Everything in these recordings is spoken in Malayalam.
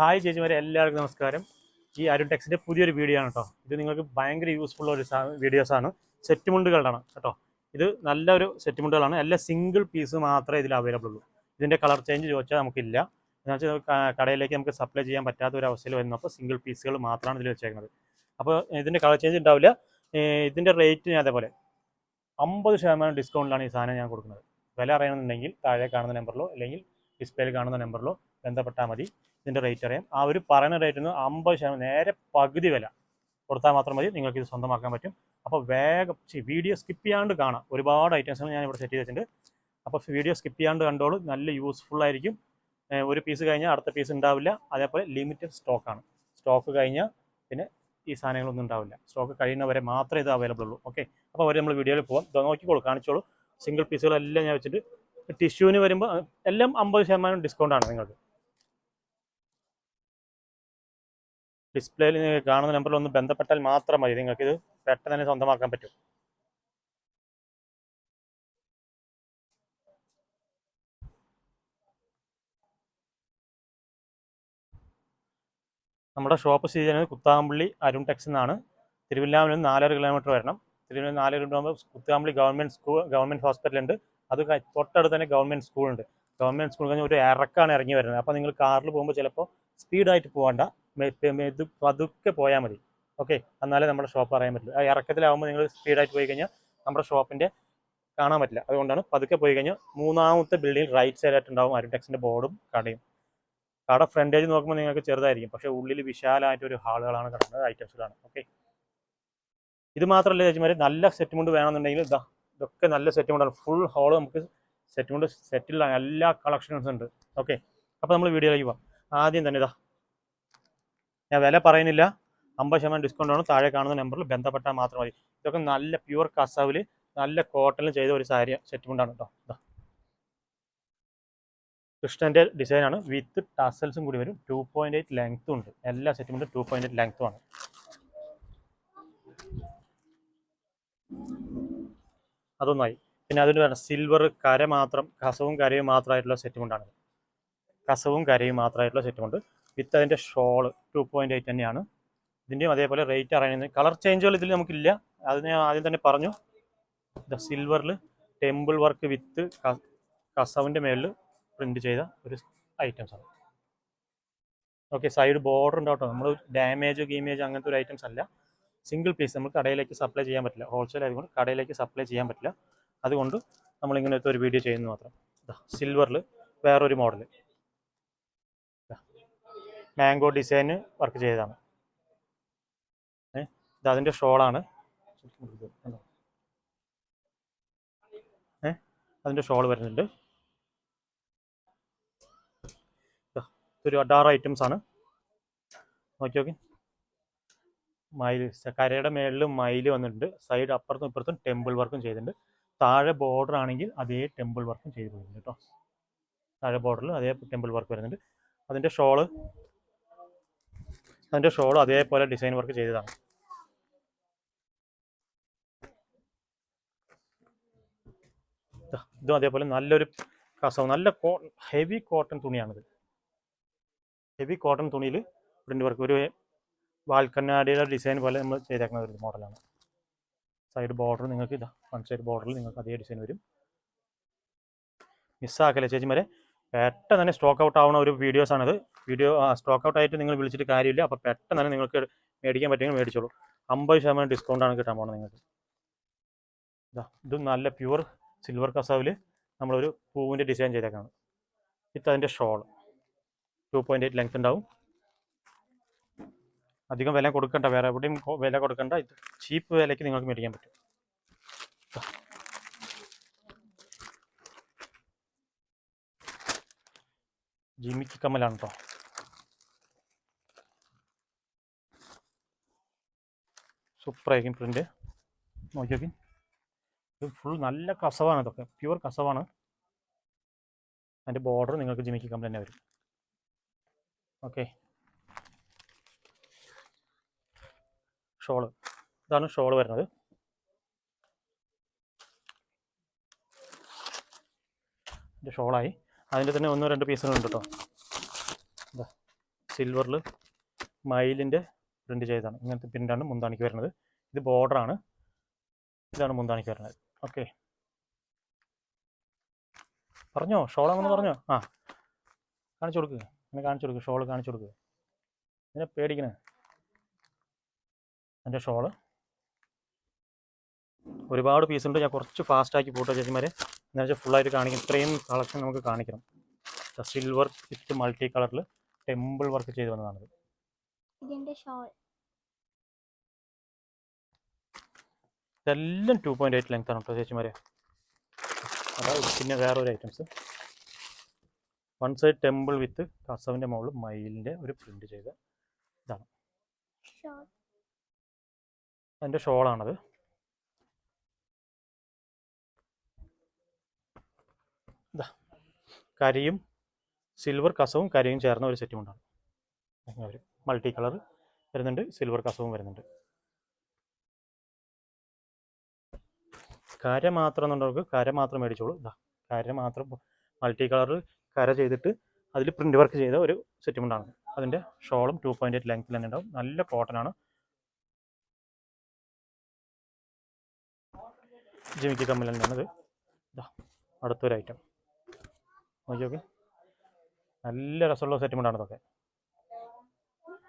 ഹായ് ചേച്ചിമാരെ എല്ലാവർക്കും നമസ്കാരം. ഈ അരുൺ ടെക്സിന്റെ പുതിയൊരു വീഡിയോ ആണ് കേട്ടോ ഇത് നിങ്ങൾക്ക് ഭയങ്കര യൂസ്ഫുൾ ഒരു വീഡിയോസ് ആണ്. സെറ്റ് മുണ്ടുകളാണ് കേട്ടോ ഇത് നല്ലൊരു സെറ്റ് മുണ്ടുകളാണ് എല്ലാ സിംഗിൾ പീസ് മാത്രമേ ഇതിൽ അവൈലബിൾ ഉള്ളൂ. ഇതിന്റെ കളർ ചേഞ്ച് ചോദിച്ചാൽ നമുക്കില്ല. എന്ന് വെച്ചാൽ കടയിലേക്ക് നമുക്ക് സപ്ലൈ ചെയ്യാൻ പറ്റാത്ത ഒരു അവസ്ഥയിൽ വരുന്നപ്പോൾ സിംഗിൾ പീസുകൾ മാത്രമാണ് ഇതിൽ വെച്ചേക്കുന്നത്. അപ്പോൾ ഇതിന്റെ കളർ ചേഞ്ച് ഉണ്ടാവില്ല. ഇതിന്റെ ഇതിന്റെ റേറ്റ് ഞാൻ അതേപോലെ അമ്പത് ശതമാനം ഡിസ്കൗണ്ടിലാണ് ഈ സാധനം ഞാൻ കൊടുക്കുന്നത്. വില അറിയണമെന്നുണ്ടെങ്കിൽ താഴെ കാണുന്ന നമ്പറിലോ അല്ലെങ്കിൽ ഡിസ്പ്ലേയിൽ കാണുന്ന നമ്പറിലോ ബന്ധപ്പെട്ടാൽ മതി. ഇതിന്റെ റേറ്റ് അറിയാം. ആ ഒരു പറയുന്ന റേറ്റിൽ നിന്ന് അമ്പത് ശതമാനം നേരെ പകുതി വില കൊടുത്താൽ മാത്രം മതി. നിങ്ങൾക്ക് ഇത് സ്വന്തമാക്കാൻ പറ്റും. അപ്പോൾ വേഗം വീഡിയോ സ്കിപ്പ് ചെയ്യാണ്ട് കാണാം. ഒരുപാട് ഐറ്റംസ് ഞാൻ ഇവിടെ സെറ്റ് ചെയ്ത് വെച്ചിട്ടുണ്ട് അപ്പോൾ വീഡിയോ സ്കിപ്പ് ചെയ്യാണ്ട് കണ്ടോളൂ. നല്ല യൂസ്ഫുൾ ആയിരിക്കും. ഒരു പീസ് കഴിഞ്ഞാൽ അടുത്ത പീസ് ഉണ്ടാവില്ല. അതേപോലെ ലിമിറ്റഡ് സ്റ്റോക്കാണ് സ്റ്റോക്ക് കഴിഞ്ഞാൽ പിന്നെ ഈ സാധനങ്ങളൊന്നും ഉണ്ടാവില്ല. സ്റ്റോക്ക് കഴിയുന്നവരെ മാത്രമേ ഇത് അവൈലബിൾ ഉള്ളൂ. ഓക്കെ അപ്പോൾ അവർ നമ്മൾ വീഡിയോയിൽ പോകാം നോക്കിക്കോളൂ. കാണിച്ചോളൂ. സിംഗിൾ പീസുകളെല്ലാം ഞാൻ വെച്ചിട്ട് ടിഷ്യൂവിന് വരുമ്പോൾ എല്ലാം അമ്പത് ശതമാനം ഡിസ്കൗണ്ട് ആണ് നിങ്ങൾക്ക്. ഡിസ്പ്ലേയിൽ കാണുന്ന നമ്പറിൽ ഒന്ന് ബന്ധപ്പെട്ടാൽ മാത്രം മതി. നിങ്ങൾക്ക് ഇത് പെട്ടെന്ന് തന്നെ സ്വന്തമാക്കാൻ പറ്റും. നമ്മുടെ ഷോപ്പ് സ്ഥിതി ചെയ്യുന്നത് കുത്താമ്പള്ളി അരുൺ ടെക്സ് എന്നാണ്. തിരുവല്ലാമിൽ നിന്ന് നാലര കിലോമീറ്റർ വരണം. തിരുവല്ല നാലര kilometre Kuthampally government school government hospital ഉണ്ട് അത് തൊട്ടടുത്ത് തന്നെ ഗവൺമെന്റ് സ്കൂളുണ്ട് ഗവൺമെന്റ് സ്കൂൾ കഴിഞ്ഞാൽ ഒരു ഇറക്കാണ് ഇറങ്ങി വരുന്നത്. അപ്പോൾ നിങ്ങൾ കാറിൽ പോകുമ്പോൾ ചിലപ്പോൾ സ്പീഡായിട്ട് പോകണ്ട മെതു പതുക്കെ പോയാൽ മതി. ഓക്കെ എന്നാലേ നമ്മുടെ ഷോപ്പ് അറിയാൻ പറ്റില്ല ആ ഇറക്കത്തിലാവുമ്പോൾ നിങ്ങൾ സ്പീഡായിട്ട് പോയി കഴിഞ്ഞാൽ നമ്മുടെ ഷോപ്പിന്റെ കാണാൻ പറ്റില്ല. അതുകൊണ്ടാണ് പതുക്കെ പോയി കഴിഞ്ഞാൽ മൂന്നാമത്തെ ബിൽഡിംഗ് റൈറ്റ് സൈഡായിട്ട് ഉണ്ടാവും അരുടെക്സിന്റെ ബോർഡും കടയും. കട ഫ്രണ്ടേജ് നോക്കുമ്പോൾ നിങ്ങൾക്ക് ചെറുതായിരിക്കും. പക്ഷേ ഉള്ളിൽ വിശാലമായിട്ട് ഒരു ഹാളുകളാണ് കിടക്കുന്നത്. ഐറ്റംസുകളാണ് ഓക്കെ ഇത് മാത്രമല്ല ചേച്ചിമാർ നല്ല സെറ്റ് മുണ്ട് വേണമെന്നുണ്ടെങ്കിൽ ഇതാ ഇതൊക്കെ നല്ല സെറ്റ് മുണ്ടാണ് ഫുൾ ഹോൾ നമുക്ക് സെറ്റ് സെറ്റിൽ എല്ലാ കളക്ഷൻസ് ഉണ്ട്. ഓക്കെ അപ്പോൾ നമ്മൾ വീഡിയോയിലേക്ക് പോകാം ആദ്യം തന്നെ ഇതാ. ഞാൻ വില പറയുന്നില്ല. അമ്പത് ശതമാനം ഡിസ്കൗണ്ട് ആണ്. താഴെ കാണുന്ന നമ്പറിൽ ബന്ധപ്പെട്ടാൽ മാത്രം മതി. ഇതൊക്കെ നല്ല പ്യുവർ കസാവിൽ നല്ല കോട്ടണിൽ ചെയ്ത ഒരു സാരി സെറ്റ് മുണ്ടാണ് കേട്ടോ ഇതാ. കൃഷ്ണന്റെ ഡിസൈനാണ് വിത്ത് ടസൽസും കൂടി വരും. ടു പോയിന്റ് എയ്റ്റ് ലെങ്ത്തും ഉണ്ട്. എല്ലാ സെറ്റുമുണ്ട് ടു പോയിന്റ് എയ്റ്റ് ലെങ്ത്തും അതൊന്നായി. പിന്നെ അതിന് വേണം സിൽവർ കര മാത്രം കസവും കരയും മാത്രമായിട്ടുള്ള സെറ്റ് കൊണ്ടാണ് കസവും കരയും മാത്രമായിട്ടുള്ള സെറ്റ് കൊണ്ട് വിത്ത് അതിന്റെ ഷോൾ ടു പോയിന്റ് എയ്റ്റ് തന്നെയാണ്. ഇതിന്റെയും അതേപോലെ റേറ്റ് അറിയുന്നത്. കളർ ചേഞ്ചുകൾ ഇതിൽ നമുക്കില്ല. അത് ഞാൻ ആദ്യം തന്നെ പറഞ്ഞു. സിൽവറിൽ ടെമ്പിൾ വർക്ക് വിത്ത് കസവിന്റെ മേളിൽ പ്രിന്റ് ചെയ്ത ഒരു ഐറ്റംസ് ആണ്. ഓക്കെ സൈഡ് ബോർഡർ ഉണ്ടാവട്ടോ നമ്മൾ ഡാമേജ് ഗീമേജ് അങ്ങനത്തെ ഒരു ഐറ്റംസ് അല്ല. സിംഗിൾ പീസ് നമ്മൾ കടയിലേക്ക് സപ്ലൈ ചെയ്യാൻ പറ്റില്ല. ഹോൾസെയിൽ ആയതുകൊണ്ട് കടയിലേക്ക് സപ്ലൈ ചെയ്യാൻ പറ്റില്ല. അതുകൊണ്ട് നമ്മൾ ഇങ്ങനത്തെ ഒരു വീഡിയോ ചെയ്യുന്നു മാത്രം. സിൽവറിൽ വേറൊരു മോഡൽ മാംഗോ ഡിസൈന് വർക്ക് ചെയ്തതാണ്. ഏഹ് ഇത് അതിന്റെ ഷോളാണ് ഏഹ് അതിന്റെ ഷോൾ വരുന്നുണ്ട്. ഒരു അഡാറ് ഐറ്റംസ് ആണ്. നോക്കി നോക്കി മയിൽ കരയുടെ മേളിൽ മയിൽ വന്നിട്ടുണ്ട്. സൈഡ് അപ്പുറത്തും ഇപ്പുറത്തും ടെമ്പിൾ വർക്കും ചെയ്തിട്ടുണ്ട്. താഴെ ബോർഡർ ആണെങ്കിൽ അതേ ടെമ്പിൾ വർക്കും ചെയ്ത് പോയിട്ടുണ്ട് കേട്ടോ. താഴെ ബോർഡറിൽ അതേ ടെമ്പിൾ വർക്ക് വരുന്നുണ്ട്. അതിന്റെ ഷോൾ അതിന്റെ ഷോൾ അതേപോലെ ഡിസൈൻ വർക്ക് ചെയ്തതാണ്. ഇതും അതേപോലെ നല്ലൊരു കസവ് നല്ല കോ ഹെവി കോട്ടൺ തുണിയാണിത്. ഹെവി കോട്ടൺ തുണിയിൽ പ്രിന്റ് വർക്ക്. ഒരു വാൽക്കണ്ണാടിയുടെ ഡിസൈൻ പോലെ നമ്മൾ ചെയ്തേക്കുന്ന ഒരു മോഡലാണ് സൈഡ് ബോർഡർ നിങ്ങൾക്ക് ഇതാ വൺ സൈഡ് ബോർഡറിൽ നിങ്ങൾക്ക് അതേ ഡിസൈൻ വരും. മിസ്സാക്കല്ലേ ചേച്ചിമാരെ? പെട്ടെന്ന് തന്നെ സ്റ്റോക്ക് ഔട്ട് ആവുന്ന ഒരു വീഡിയോസ് ആണിത്. വീഡിയോ സ്റ്റോക്ക് ഔട്ട് ആയിട്ട് നിങ്ങൾ വിളിച്ചിട്ട് കാര്യമില്ല. അപ്പോൾ പെട്ടെന്ന് തന്നെ നിങ്ങൾക്ക് മേടിക്കാൻ പറ്റുമെങ്കിൽ മേടിച്ചോളൂ. അമ്പത് ശതമാനം ഡിസ്കൗണ്ട് ആണ് കിട്ടാൻ പോകുന്നത് നിങ്ങൾക്ക്. ഇതാ ഇത് നല്ല പ്യുവർ സിൽവർ കസാവിൽ നമ്മളൊരു പൂവിന്റെ ഡിസൈൻ ചെയ്തേക്കാണ്. ഇത് അതിന്റെ shawl two point eight length ഉണ്ടാവും. അധികം വില കൊടുക്കണ്ട വേറെ എവിടെയും വില കൊടുക്കണ്ട. ഇത് ചീപ്പ് വിലയ്ക്ക് നിങ്ങൾക്ക് മേടിക്കാൻ പറ്റും. ജിമിക്ക് കമ്മലാണ് കേട്ടോ സൂപ്പറായിരിക്കും പ്രിന്റ് നോക്കി നോക്കി. ഇത് ഫുൾ നല്ല കസവാണ് ഇതൊക്കെ. പ്യുവർ കസവാണ്. അതിന്റെ ബോർഡർ നിങ്ങൾക്ക് ജിമിക്ക് കമ്പനി തന്നെ വരും. Okay shawl. ഇതാണ് ഷോൾ വരുന്നത്. ഇത് ഷോളായി. അതിന്റെ തന്നെ ഒന്നോ രണ്ട് പീസുകളുണ്ട് കേട്ടോ സിൽവറിൽ മയിലിന്റെ പ്രിന്റ് ചെയ്തതാണ്. ഇങ്ങനത്തെ പ്രിന്റാണ് മുന്താണിക്ക് വരുന്നത്. ഇത് ബോർഡറാണ് ഇതാണ് മുന്താണിക്ക് വരുന്നത്. ഓക്കെ പറഞ്ഞോ? ഷോളാണെന്ന് പറഞ്ഞോ? ആ. കാണിച്ചു കൊടുക്കുക അങ്ങനെ കാണിച്ചു കൊടുക്കുക ഷോൾ കാണിച്ചു കൊടുക്കുക എന്നെ പേടിക്കണേ. എന്റെ ഷോൾ. ഒരുപാട് പീസ് ഉണ്ട്. ഞാൻ കുറച്ച് ഫാസ്റ്റാക്കി പോട്ടോ ചേച്ചിമാരെ. എന്താണെന്ന് വെച്ചാൽ ഫുള്ളായിട്ട് കാണിക്കും. ഇത്രയും കളക്ഷൻ നമുക്ക് കാണിക്കണം. സിൽവർ വിത്ത് മൾട്ടി കളറിൽ ടെമ്പിൾ വർക്ക് ചെയ്ത് വന്നതാണിത്. ഇതെല്ലാം ടു പോയിന്റ് എയ്റ്റ് ലെങ്ത് ആണ് കേട്ടോ ചേച്ചിമാരെ. അതായത് പിന്നെ വേറെ ഒരു items one side temple with കസവിന്റെ മുകളിൽ മയിലിന്റെ ഒരു പ്രിന്റ് ചെയ്ത ഷോൾ. അതിന്റെ ഷോളാണത്. ഇതാ കരിയും സിൽവർ കസവും കരിയും ചേർന്ന ഒരു സെറ്റും അങ്ങനെ മൾട്ടി കളർ വരുന്നുണ്ട് സിൽവർ കസവും വരുന്നുണ്ട്. കര മാത്രം എന്നുള്ളവർക്ക് കര മാത്രം മേടിച്ചോളൂ. ഇതാ കര മാത്രം മൾട്ടി കളർ കര ചെയ്തിട്ട് അതിൽ പ്രിന്റ് വർക്ക് ചെയ്ത ഒരു സെറ്റും ഉണ്ടാണ് അതിന്റെ ഷോളും ടു പോയിന്റ് എയ്റ്റ് ലെങ്ത്തിൽ തന്നെ ഉണ്ടാവും. നല്ല കോട്ടൺ ജിമിക്ക് കമ്മൽ തന്നെയാണിത് ഇതാ അടുത്തൊരു ഐറ്റം നോക്കി നോക്കി. നല്ല രസമുള്ള സെറ്റുമുണ്ടാണ് ഇതൊക്കെ.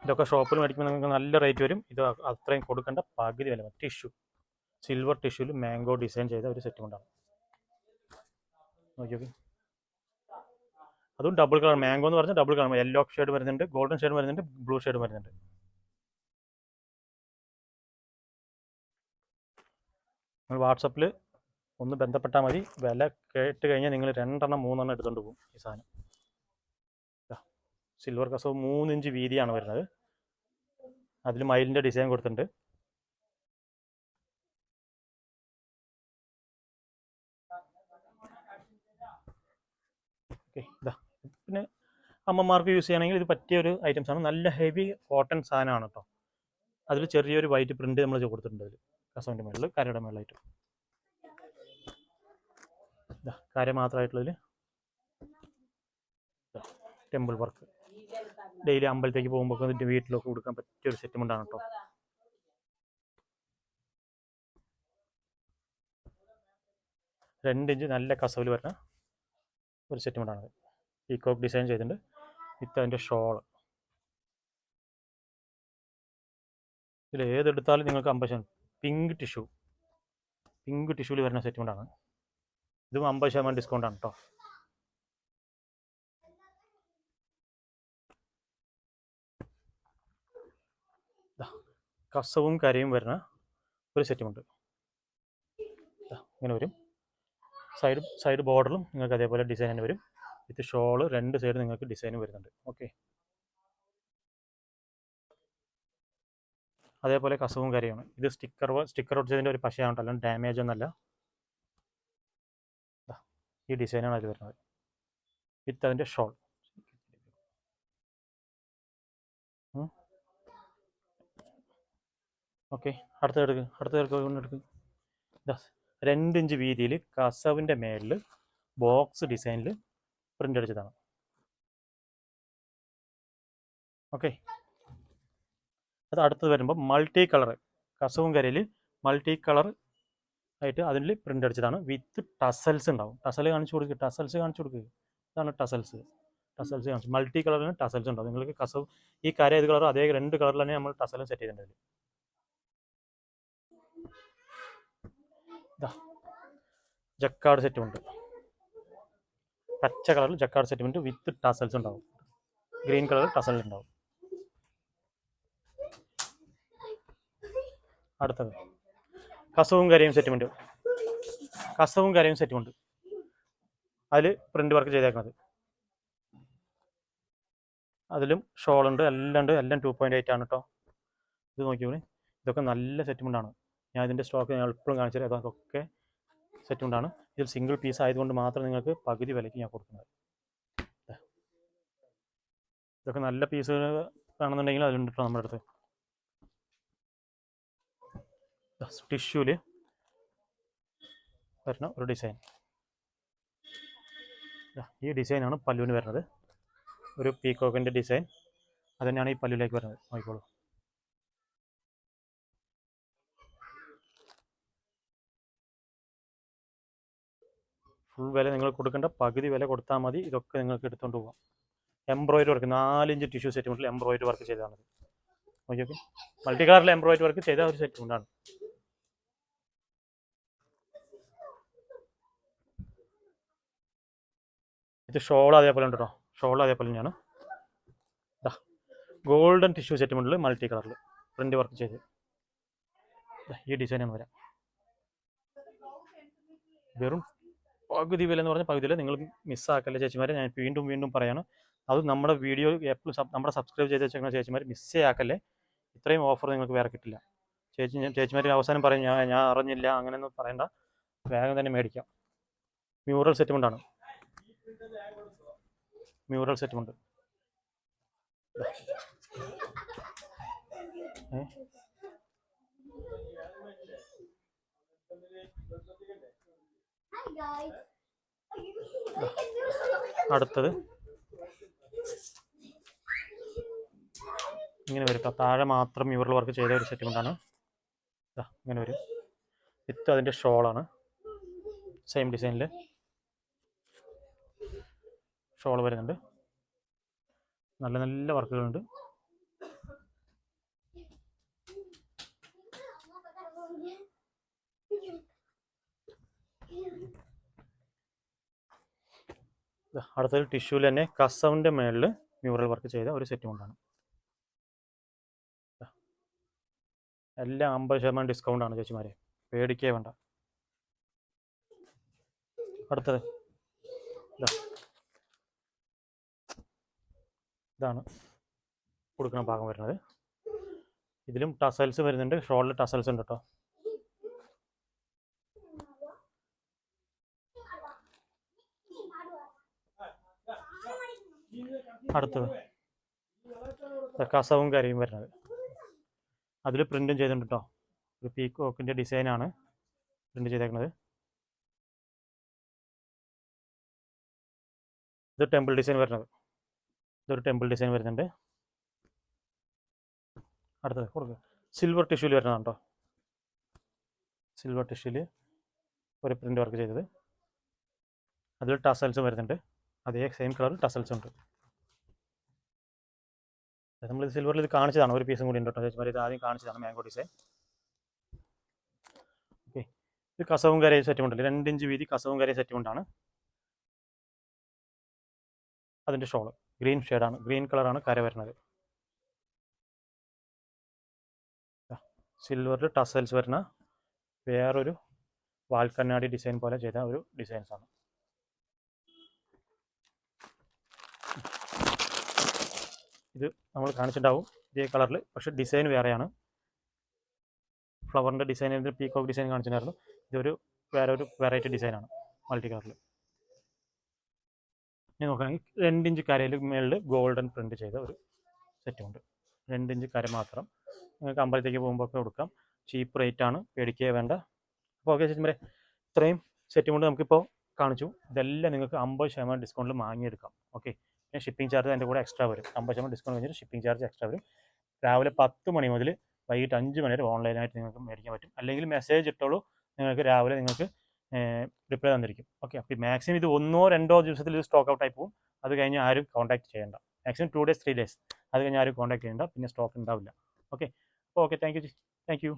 ഇതൊക്കെ ഷോപ്പിൽ മേടിക്കുമ്പോൾ നിങ്ങൾക്ക് നല്ല റേറ്റ് വരും. ഇത് അത്രയും കൊടുക്കേണ്ട. പകുതി വില ടിഷ്യൂ സിൽവർ ടിഷ്യൂൽ മാംഗോ ഡിസൈൻ ചെയ്ത ഒരു സെറ്റുമുണ്ടാണ് നോക്കി നോക്കി. അതും ഡബിൾ കളർ മാംഗോ എന്ന് പറഞ്ഞാൽ ഡബിൾ കളർ യെല്ലോ ഷെയ്ഡ് വരുന്നുണ്ട്. ഗോൾഡൻ ഷെയ്ഡ് വരുന്നുണ്ട്. ബ്ലൂ ഷെയ്ഡ് വരുന്നുണ്ട്. നിങ്ങൾ വാട്സപ്പിൽ ഒന്ന് ബന്ധപ്പെട്ടാൽ മതി. വില കേട്ട് കഴിഞ്ഞാൽ നിങ്ങൾ രണ്ടെണ്ണം മൂന്നെണ്ണം എടുത്തുകൊണ്ട് പോകും ഈ സാധനം. സിൽവർ കസവ് മൂന്നിഞ്ച് വീതിയാണ് വരുന്നത്. അതിൽ മയിലിന്റെ ഡിസൈൻ കൊടുത്തിട്ടുണ്ട്. ഓക്കെ ഇതാ പിന്നെ അമ്മമാർക്ക് യൂസ് ചെയ്യണമെങ്കിൽ ഇത് പറ്റിയ ഒരു ഐറ്റംസ് ആണ്. നല്ല ഹെവി കോട്ടൺ സാധനമാണ് കേട്ടോ അതിൽ ചെറിയൊരു വൈറ്റ് പ്രിന്റ് നമ്മൾ കൊടുത്തിട്ടുണ്ട് അതിൽ കസവിന്റെ മുകളിൽ കരയുടെ മുകളിലായിട്ട് കര മാത്രമായിട്ടുള്ളതിൽ ടെമ്പിൾ വർക്ക് ഡെയിലി അമ്പലത്തേക്ക് പോകുമ്പോൾ എന്നിട്ട് വീട്ടിലൊക്കെ കൊടുക്കാൻ പറ്റിയ ഒരു സെറ്റുമുണ്ടാണ് കേട്ടോ രണ്ട് ഇഞ്ച് നല്ല കസവിൽ വരുന്ന ഒരു സെറ്റുമുണ്ടാണത് പീക്കോക്ക് ഡിസൈൻ ചെയ്തിട്ടുണ്ട്. വിത്ത് അതിന്റെ ഷോൾ ഇതിൽ ഏതെടുത്താലും നിങ്ങൾക്ക് അമ്പത് ശതമാനം പിങ്ക് ടിഷ്യൂ പിങ്ക് ടിഷ്യൂവിൽ വരുന്ന സെറ്റുമുണ്ടാണ് ഇതും അമ്പത് ശതമാനം ഡിസ്കൗണ്ട് ആണ് കേട്ടോ കസവും കരയും വരുന്ന ഒരു സെറ്റുമുണ്ട് ഇങ്ങനെ വരും. സൈഡ് സൈഡ് ബോർഡറും നിങ്ങൾക്ക് അതേപോലെ ഡിസൈൻ തന്നെ വരും. വിത്ത് ഷോൾ രണ്ട് സൈഡ് നിങ്ങൾക്ക് ഡിസൈൻ വരുന്നുണ്ട്. ഓക്കെ അതേപോലെ കസവും കാര്യമാണ്. ഇത് സ്റ്റിക്കർ സ്റ്റിക്കർ ഒട്ടിച്ചതിന്റെ ഒരു പശയാണ് അല്ലെങ്കിൽ ഡാമേജ് ഒന്നല്ല ഈ ഡിസൈനാണ് അതിൽ വരുന്നത്. വിത്ത് അതിന്റെ ഷോൾ ഓക്കെ അടുത്ത എടുക്ക് അടുത്ത എടുക്കുക ഇതാ രണ്ട് ഇഞ്ച് വീതിയിൽ കസവിന്റെ മേലിൽ ബോക്സ് ഡിസൈനിൽ പ്രിന്റ് അടിച്ചതാണ്. ഓക്കെ. അത് അടുത്തത് വരുമ്പോൾ മൾട്ടി കളർ കസവും കരയിൽ മൾട്ടി കളർ ആയിട്ട് അതിൽ പ്രിന്റ് അടിച്ചതാണ്. വിത്ത് ടസൽസ് ഉണ്ടാവും. ടസൽ കാണിച്ചു കൊടുക്കുക ടസൽസ് കാണിച്ചു കൊടുക്കുക ഇതാണ് ടസൽസ് ടസൽസ് കാണിച്ചു. മൾട്ടി കളറിന് ടസൽസ് ഉണ്ടാവും. നിങ്ങൾക്ക് കസവ് ഈ കര ഏത് കളറോ അതേ രണ്ട് കളറിൽ തന്നെ നമ്മൾ ടസലും സെറ്റ് ചെയ്തിട്ടുണ്ട് ഇതാ. ജക്കാർഡ് സെറ്റും ഉണ്ട്. പച്ച കളറിൽ ജക്കാർഡ് സെറ്റും ഉണ്ട് വിത്ത് ടസൽസ് ഉണ്ടാവും. ഗ്രീൻ കളറിൽ ടസൽ ഉണ്ടാവും. അടുത്തത്. കസവും കരയും സെറ്റുമുണ്ട് കസവും കരയും സെറ്റുമുണ്ട് അതിൽ പ്രിന്റ് വർക്ക് ചെയ്തേക്കുന്നത്. അതിലും ഷോൾ ഉണ്ട് എല്ലാം ഉണ്ട് എല്ലാം ടു പോയിന്റ് എയ്റ്റ് ആണ് കേട്ടോ ഇത് നോക്കിയോളി ഇതൊക്കെ നല്ല സെറ്റുമുണ്ടാണ് ഞാൻ ഇതിന്റെ സ്റ്റോക്ക് ഞാൻ എപ്പോഴും കാണിച്ചു തരാം. അതൊക്കെ സെറ്റുമുണ്ടാണ് ഇതിൽ സിംഗിൾ പീസ് ആയതുകൊണ്ട് മാത്രം നിങ്ങൾക്ക് പകുതി വിലയ്ക്ക് ഞാൻ കൊടുക്കുന്നത്. ഇതൊക്കെ നല്ല പീസുകൾ കാണുന്നുണ്ടെങ്കിൽ അതിലുണ്ട് കേട്ടോ നമ്മുടെ അടുത്ത്. ടിഷ്യൂൽ വരുന്ന ഒരു ഡിസൈൻ ഈ ഡിസൈനാണ് പല്ലുവിന് വരുന്നത്. ഒരു പീക്കോക്കിന്റെ ഡിസൈൻ അത് തന്നെയാണ് ഈ പല്ലുവിലേക്ക് വരുന്നത്. നോക്കിക്കോളൂ. ഫുൾ വില നിങ്ങൾ കൊടുക്കേണ്ട പകുതി വില കൊടുത്താൽ മതി. ഇതൊക്കെ നിങ്ങൾക്ക് എടുത്തുകൊണ്ട് പോകാം എംബ്രോയിഡറി വർക്ക് നാലിഞ്ച് ടിഷ്യൂ സെറ്റ് മുതൽ എംബ്രോയിഡറി വർക്ക് ചെയ്തതാണ് ഓക്കെ ഓക്കെ മൾട്ടി കളറിൽ എംബ്രോയിഡറി വർക്ക് ചെയ്ത ഒരു സെറ്റ് കൊണ്ടാണ് ഇത് ഷോൾ അതേപോലെ ഉണ്ട്? കേട്ടോ ഷോൾ അതേപോലെ തന്നെയാണ്. ഇതാ ഗോൾഡൻ ടിഷ്യൂ സെറ്റ് മുകളിൽ മൾട്ടി കളറിൽ പ്രിന്റ് വർക്ക് ചെയ്ത്. ഈ ഡിസൈൻ എന്ന് വരാം. വെറും പകുതി വില എന്ന് പറഞ്ഞാൽ പകുതി വില നിങ്ങൾ മിസ്സാക്കല്ലേ ചേച്ചിമാരെ? ഞാൻ വീണ്ടും വീണ്ടും പറയാണ്. അത് നമ്മുടെ വീഡിയോ എപ്പോഴും നമ്മുടെ സബ്സ്ക്രൈബ് ചെയ്ത് വെച്ചേക്കുന്ന ചേച്ചിമാർ മിസ്സേ ആക്കല്ലേ? ഇത്രയും ഓഫർ നിങ്ങൾക്ക് വേറെ കിട്ടില്ല. ചേച്ചി ചേച്ചിമാർ അവസാനം പറയും ഞാൻ ഞാൻ അറിഞ്ഞില്ല അങ്ങനെയൊന്നും പറയണ്ട. വേഗം തന്നെ മേടിക്കാം. മ്യൂറൽ സെറ്റുമുണ്ടാണ് മ്യൂറൽ സെറ്റുമുണ്ട്. അടുത്തത്. ഇങ്ങനെ വരും. താഴെ മാത്രം മ്യൂറൽ വർക്ക് ചെയ്ത ഒരു സെറ്റുമെന്റാണ് ഇങ്ങനെ വരും. വിത്ത് അതിന്റെ ഷോളാണ്. സെയിം ഡിസൈനിൽ ഷോൾ വരുന്നുണ്ട് നല്ല നല്ല വർക്കുകളുണ്ട് ദാ അടുത്തത് ടിഷ്യൂവിൽ തന്നെ കസവിന്റെ മേളിൽ മ്യൂറൽ വർക്ക് ചെയ്ത ഒരു സെറ്റ് കൊണ്ടാണ്. എല്ലാം അമ്പത് ശതമാനം ഡിസ്കൗണ്ടാണ് ചേച്ചിമാരെ പേടിക്കേ വേണ്ട അടുത്തത് ദാ. ഇതാണ് കൊടുക്കുന്ന ഭാഗം വരുന്നത്. ഇതിലും ടസൽസ് വരുന്നുണ്ട്. ഷോളിൽ ടസൽസ് ഉണ്ട് കേട്ടോ അടുത്തത്. കസവും കരയും വരുന്നത്. അതിൽ പ്രിന്റും ചെയ്തിട്ടുണ്ട് കേട്ടോ ഒരു പീക്കോക്കിന്റെ ഡിസൈനാണ് പ്രിന്റ് ചെയ്തേക്കുന്നത്. ഇത് ടെമ്പിൾ ഡിസൈൻ വരുന്നത്. ഇതൊരു ടെമ്പിൾ ഡിസൈൻ വരുന്നുണ്ട്. അടുത്തത് കൊടുക്കുക സിൽവർ ടിഷ്യൂൽ വരുന്നതാണ് കേട്ടോ സിൽവർ ടിഷ്യൂൽ ഒരു പ്രിന്റ് വർക്ക് ചെയ്തത്. അതിൽ ടസൽസും വരുന്നുണ്ട്. അതേ സെയിം കളറിൽ ടസൽസ് ഉണ്ട്. നമ്മൾ സിൽവറിൽ ഇത് കാണിച്ചതാണ്. ഒരു പീസും കൂടി ഉണ്ട് കേട്ടോ ചേച്ചിമാർ ഇത് ആദ്യം കാണിച്ചതാണ് മാംഗോ ഡിസൈൻ ഓക്കെ ഇത് കസവും കരയും സെറ്റും ഉണ്ടല്ലോ രണ്ട് ഇഞ്ച് വീതി കസവും കരയും സെറ്റും കൊണ്ടാണ് അതിന്റെ ഷോൾ. ഗ്രീൻ ഷെയ്ഡാണ് ഗ്രീൻ കളറാണ് കര വരുന്നത്. സിൽവറിൽ ടസൽസ് വരുന്ന വേറൊരു വാൽക്കണ്ണാടി ഡിസൈൻ പോലെ ചെയ്ത ഒരു ഡിസൈൻസ് ആണ് ഇത് നമ്മൾ കാണിച്ചിട്ടുണ്ടാവും ഇതേ കളറിൽ പക്ഷേ ഡിസൈൻ വേറെയാണ്. ഫ്ലവറിന്റെ ഡിസൈൻ പീക്കോക്ക് ഡിസൈൻ കാണിച്ചിട്ടുണ്ടായിരുന്നു. ഇതൊരു വേറെ ഒരു വെറൈറ്റി ഡിസൈനാണ് മൾട്ടി കളറിൽ ഇനി നോക്കുകയാണെങ്കിൽ രണ്ടിഞ്ച് കരയിൽ മേളിൽ ഗോൾഡൻ പ്രിന്റ് ചെയ്ത ഒരു സെറ്റ് ഉണ്ട്. രണ്ടിഞ്ച് കര മാത്രം. നിങ്ങൾക്ക് അമ്പലത്തേക്ക് പോകുമ്പോൾ ഒക്കെ കൊടുക്കാം. ചീപ്പ് റേറ്റ് ആണ്. പേടിക്കുക വേണ്ട. അപ്പോൾ ഓക്കെ ചേച്ചി ഇത്രയും സെറ്റും കൊണ്ട് നമുക്കിപ്പോൾ കാണിച്ചു. ഇതെല്ലാം നിങ്ങൾക്ക് അമ്പത് ശതമാനം ഡിസ്കൗണ്ടിൽ വാങ്ങിയെടുക്കാം. ഓക്കെ പിന്നെ ഷിപ്പിംഗ് ചാർജ് അതിന്റെ കൂടെ എക്സ്ട്രാ വരും. അമ്പത് ശതമാനം ഡിസ്കൗണ്ട് കഴിഞ്ഞിട്ട് ഷിപ്പിംഗ് ചാർജ് എക്സ്ട്രാ വരും. രാവിലെ പത്ത് മണി മുതൽ വൈകിട്ട് അഞ്ച് മണി വരെ ഓൺലൈനായിട്ട് നിങ്ങൾക്ക് മേടിക്കാൻ പറ്റും. അല്ലെങ്കിൽ മെസ്സേജ് ഇട്ടോളൂ. നിങ്ങൾക്ക് രാവിലെ നിങ്ങൾക്ക് റിപ്ലൈ തന്നിരിക്കും. ഓക്കെ അപ്പോൾ മാക്സിമം ഇത് ഒന്നോ രണ്ടോ ദിവസത്തിൽ ഇത് സ്റ്റോക്ക് ഔട്ട് ആയി പോകും അത് കഴിഞ്ഞ് ആരും കോൺടാക്ട് ചെയ്യേണ്ട. Maximum two days three days അത് കഴിഞ്ഞ് ആരും കോൺടാക്ട് ചെയ്യേണ്ട. പിന്നെ സ്റ്റോക്ക് ഉണ്ടാവില്ല ഓക്കെ അപ്പോൾ okay thank you thank you